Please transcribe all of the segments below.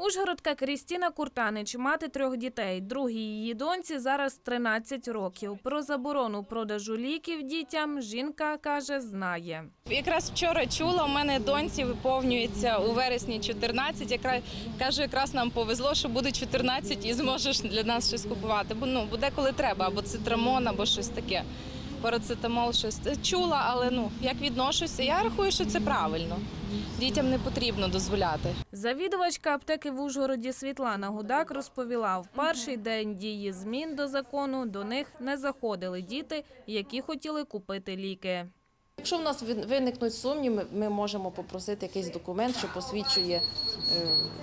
Ужгородка Крістіна Куртанич, мати трьох дітей. Другій її доньці зараз 13 років. Про заборону продажу ліків дітям жінка каже, знає. Якраз вчора чула, у мене доньці виповнюється у вересні 14. Якраз кажу, якраз нам повезло, що буде 14 і зможеш для нас щось купувати. Бо ну буде коли треба, або цитрамон, або щось таке. Парацетамол, щось чула, але ну як відношуся, я рахую, що це правильно. Дітям не потрібно дозволяти. Завідувачка аптеки в Ужгороді Світлана Гудак розповіла, в перший день дії змін до закону до них не заходили діти, які хотіли купити ліки. Якщо в нас виникнуть сумніви, ми можемо попросити якийсь документ, що посвідчує е,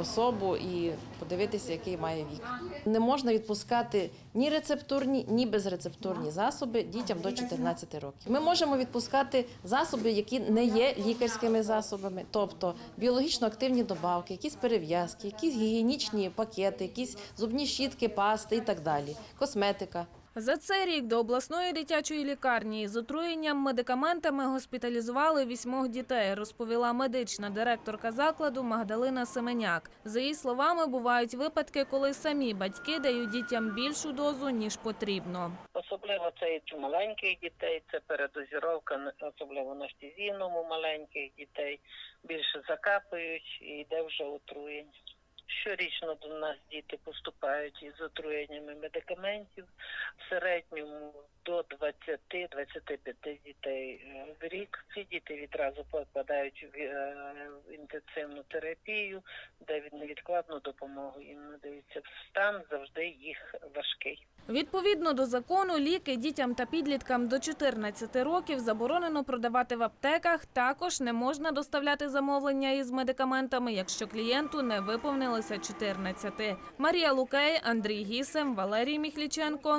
особу і подивитися, який має вік. Не можна відпускати ні рецептурні, ні безрецептурні засоби дітям до 14 років. Ми можемо відпускати засоби, які не є лікарськими засобами, тобто біологічно активні добавки, якісь перев'язки, якісь гігієнічні пакети, якісь зубні щітки, пасти і так далі, косметика. За цей рік до обласної дитячої лікарні з отруєнням медикаментами госпіталізували вісьмох дітей, розповіла медична директорка закладу Магдалина Семеняк. За її словами, бувають випадки, коли самі батьки дають дітям більшу дозу ніж потрібно. Особливо це і маленьких дітей, це передозіровка, особливо на штізіному маленьких дітей. Більше закапують і йде вже отруєння. Щорічно до нас діти поступають із отруєннями медикаментів. В середньому до 20-25 дітей е, в рік. Ці діти відразу попадають в е, в інтенсивну терапію, де від- невідкладну допомогу їм надається. Стан завжди їх важкий. Відповідно до закону, ліки дітям та підліткам до 14 років заборонено продавати в аптеках. Також не можна доставляти замовлення із медикаментами, якщо клієнту не виповнилося 14. Марія Лукей, Андрій Гісем, Валерій Міхліченко.